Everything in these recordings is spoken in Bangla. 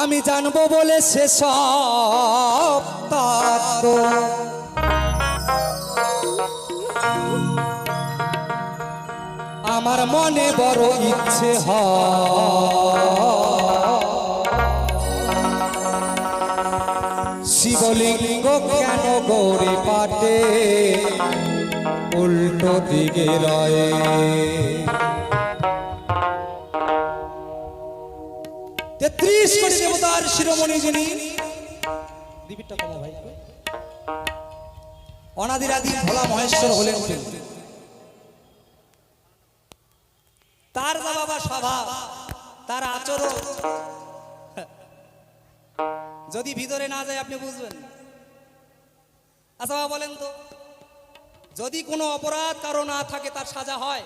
আমি জানব বলে সেসব তত্ত্ব আমার মনে বড় ইচ্ছে শিবলিঙ্গ কেন গৌরী পাটে? উল্টো দিকে রয়ে। কোটি দেবতার শিরোমণি যিনি। ভোলা মহেশ্বর হলেন তার বাবা স্বভাব তার আচরণ। যদি ভিতরে না যায়, আপনি বুঝবেন। আচ্ছা বাবা, বলেন তো, যদি কোনো অপরাধ কারও না থাকে, তার সাজা হয়?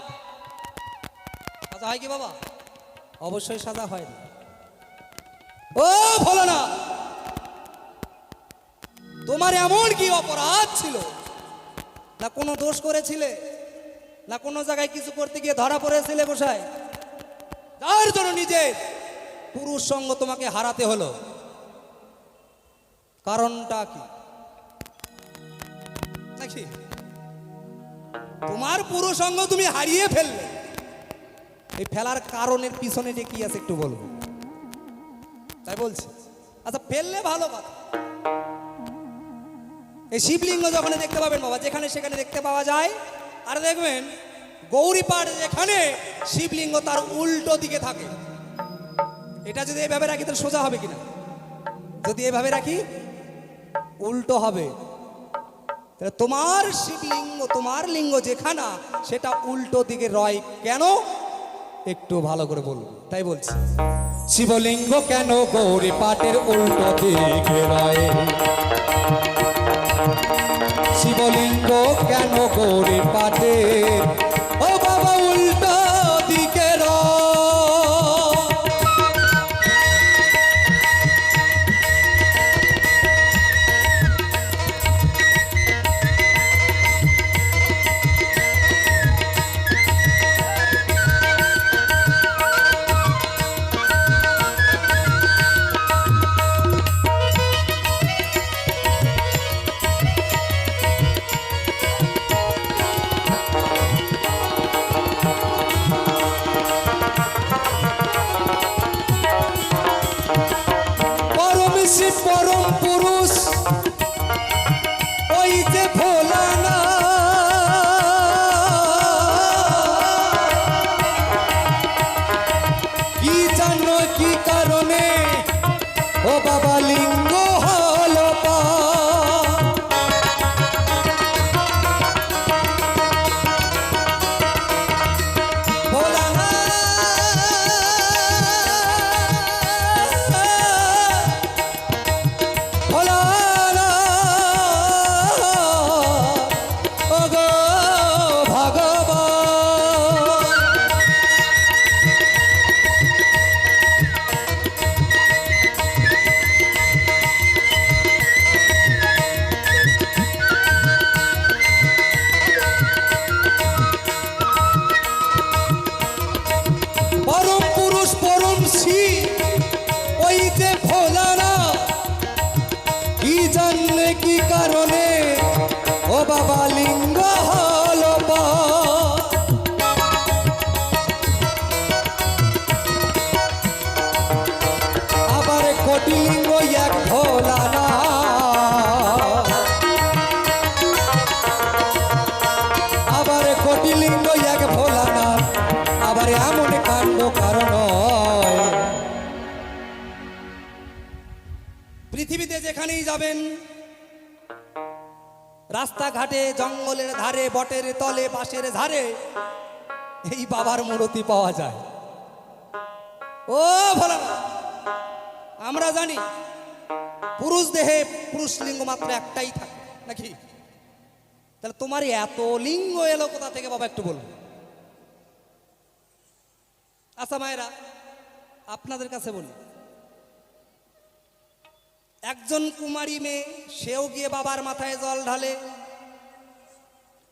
সাজা হয় কি, বাবা? অবশ্যই সাজা হয়। না ও ভোলো না তোমার এমন কি অপরাধ ছিল? না কোনো দোষ করেছিলে? না কোনো জায়গায় কিছু করতে গিয়ে ধরা পড়েছিলে বসায় যার জন্য নিজে পুরুষ সঙ্গ তোমাকে হারাতে হলো। কারণটা কি? তোমার পুরুষ সঙ্গ তুমি হারিয়ে ফেললে। এই ফেলার কারণের পিছনে যে কি আছে একটু বলব তাই বলছি। আচ্ছা ফেললে ভালো কথা এই শিবলিঙ্গ যখন দেখতে পাবেন বাবা, যেখানে সেখানে দেখতে পাওয়া যায়, আর দেখবেন গৌরীপাড় যেখানে শিবলিঙ্গ তার উল্টো দিকে থাকে। এটা যদি এভাবে রাখি, তাহলে সোজা হবে কিনা? যদি এভাবে রাখি, উল্টো হবে। তোমার শিবলিঙ্গ, তোমার লিঙ্গ যেখানা, সেটা উল্টো দিকে রয়। কেন? একটু ভালো করে বলব তাই বলছি। শিবলিঙ্গ কেন গৌরী পাটের উল্টো দিকে শিবলিঙ্গ কেন গৌরী পাটের পরম পরম পৃথিবীতে যেখানেই যাবেন, রাস্তাঘাটে, জঙ্গলের ধারে, বটের তলে, বাঁশের ধারে, এই বাবার মূর্তি পাওয়া যায়। ও ভোলা আমরা জানি পুরুষ দেহে পুরুষ লিঙ্গ মাত্র একটাই থাকে, নাকি? তাহলে তোমার এত লিঙ্গ এলো কোথা থেকে বাবা একটু বলুন। আচ্ছা মায়েরা, আপনাদের কাছে বলি একজন কুমারী মেয়ে, সেও গিয়ে বাবার মাথায় জল ঢালে।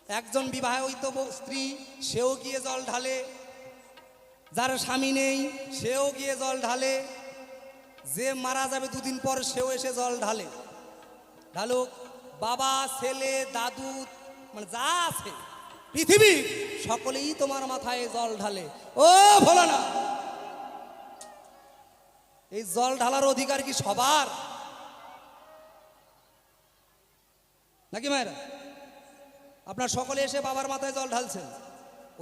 একজন বিবাহিত স্ত্রী, সেও গিয়ে জল ঢালে। যার স্বামী নেই, সেও গিয়ে জল ঢালে। যে মারা যাবে দুদিন পর, সেও এসে জল ঢালে। ঢালুক, বাবা, ছেলে, দাদু মানে যা আছে, পৃথিবী, সকলেই তোমার মাথায় জল ঢালে। ও ভোলা না এই জল ঢালার অধিকার কি সবার? নাকি মায়েরা? আপনার সকলে এসে বাবার মাথায় জল ঢালছেন।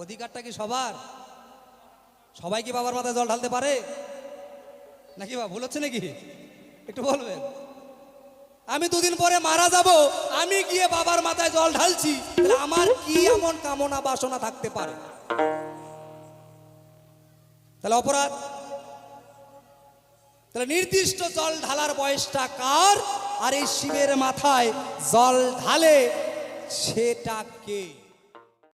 অধিকারটা কি সবার? সবাই কি বাবার মাথায় জল ঢালতে পারে? নাকি বা ভুল হচ্ছে নাকি? একটু বলবেন। আমি দুদিন পরে মারা যাব, আমি গিয়ে বাবার মাথায় জল ঢালছি আমার কি এমন কামনা বাসনা থাকতে পারে? তাহলে অপরাধ? তাহলে নির্দিষ্ট জল ঢালার বয়সটা কার? আর এই শিবের মাথায় জল ঢালে সেটা কে?